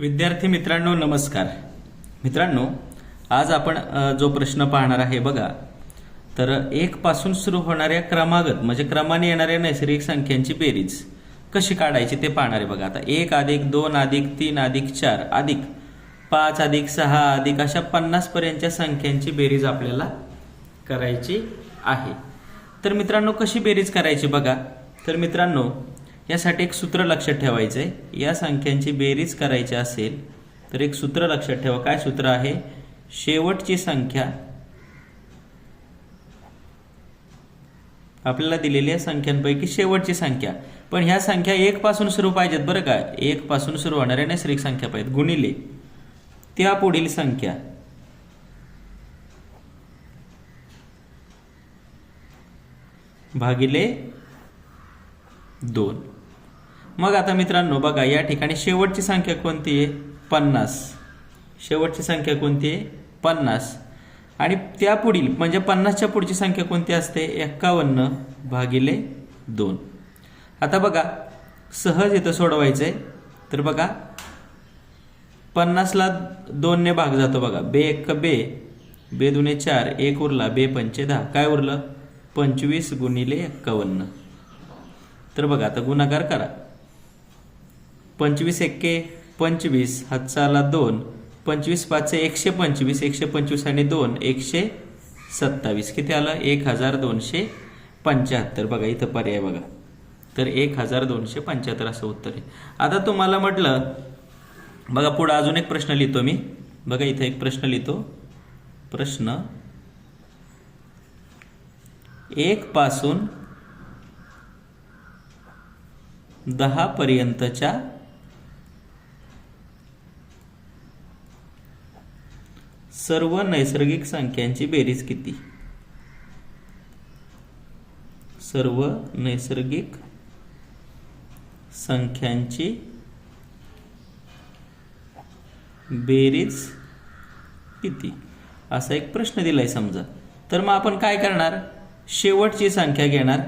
विद्यार्थी मित्रांनो नमस्कार. मित्रांनो आज आपण जो प्रश्न पाहणार आहे बघा. तर एक पासून सुरू होणाऱ्या क्रमागत म्हणजे क्रमाने येणाऱ्या नैसर्गिक संख्यांची बेरीज कशी काढायची ते पाहणार आहे बघा. आता एक अधिक दोन अधिक तीन अधिक चार अधिक पाच अधिक सहा अधिक अशा पन्नास पर्यंतच्या संख्यांची बेरीज आपल्याला करायची आहे. तर मित्रांनो कशी बेरीज करायची बघा. तर मित्रांनो यासाठी एक सूत्र लक्षात ठेवायचं आहे या संख्यांची बेरीज करायची असेल तर एक सूत्र लक्षात ठेवा. काय सूत्र आहे? शेवटची संख्या. आपल्याला दिलेल्या संख्यांपैकी शेवटची संख्या. पण ह्या संख्या एक पासून सुरू पाहिजेत बरं का? एक पासून सुरू होणाऱ्या नैसर्गिक संख्या पाहिजेत. गुणिले. त्या पुढील संख्या. भागिले दोन. मग आता मित्रांनो बघा या ठिकाणी शेवटची संख्या कोणती आहे? पन्नास. शेवटची संख्या कोणती आहे? पन्नास. आणि त्या पुढील म्हणजे पन्नासच्या पुढची संख्या कोणती असते? एक्कावन्न भागिले दोन. आता बघा सहज इथं सोडवायचं आहे तर बघा पन्नासला दोनने भाग जातो बघा. बे एक बे. बे दुने चार. एक उरला बे पंचे दहा. काय उरलं? पंचवीस गुणिले एक्कावन्न. तर बघा आता गुणाकार करा. पंचवीस एक्के पंचवीस हातचाला दोन. पंचवीस पाचशे एकशे पंचवीस एकशे पंचवीस आणि दोन एकशे सत्तावीस. किती आलं? एक हजार दोनशे पंच्याहत्तर. बघा इथं पर्याय बघा. तर एक हजार दोनशे पंच्याहत्तर असं उत्तर आहे. आता तुम्हाला म्हटलं बघा पुढं अजून एक प्रश्न लिहितो मी. बघा इथं एक प्रश्न लिहितो. प्रश्न एक पासून दहा सर्व नैसर्गिक संख्यांची बेरीज किती? सर्व नैसर्गिक संख्यांची बेरीज किती? असा एक प्रश्न दिलाय समजा. तर मग आपण काय करणार? शेवटची संख्या घेणार.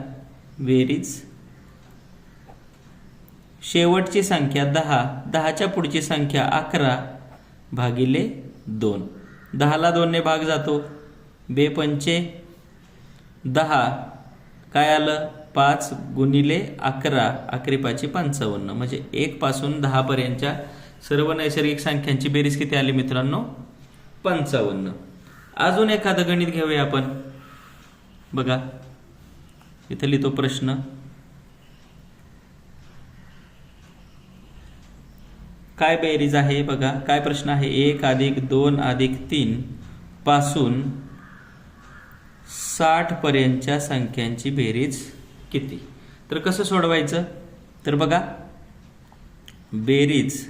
बेरीज. शेवटची संख्या दहा दहाच्या पुढची संख्या अकरा भागिले दोन. दहाला दोनने भाग जातो. बेपंचे दहा. काय आलं? पाच गुणिले अकरा. अकरेपाची पंचावन्न. म्हणजे एकपासून दहापर्यंतच्या सर्व नैसर्गिक संख्यांची बेरीज किती आली मित्रांनो? पंचावन्न. अजून एखादं गणित घेऊया आपण. बघा. इथं लिहितो प्रश्न. काय बेरीज आहे बघा काय प्रश्न आहे? एक अधिक दोन अधिक तीन पासून साठपर्यंतच्या संख्यांची बेरीज किती? तर कसं सोडवायचं? तर बघा बेरीज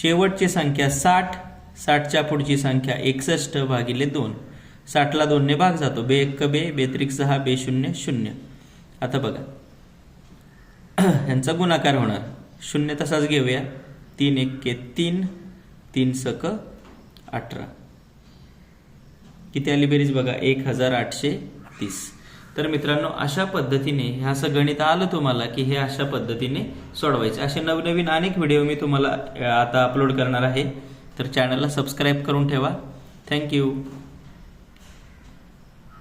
शेवटची संख्या साठ साठच्या पुढची संख्या एकसष्ट भागिले दोन. साठला दोनने भाग जातो. बे एक बे बेत्रिक सहा बे शून्य शून्य. आता बघा. ह्यांचा गुणाकार होणार. शून्य तसाच घेऊया. तीन एक्के तीन तीन सक अठरा. किती आली बेरीज बघा? एक हजार आठशे तीस. तर मित्रांनो अशा पद्धतीने हे असं गणित आलं तुम्हाला की हे अशा पद्धतीने सोडवायचे. असे नवनवीन अनेक व्हिडिओ मी तुम्हाला आता अपलोड करणार आहे. तर चॅनलला सबस्क्राईब करून ठेवा. थँक्यू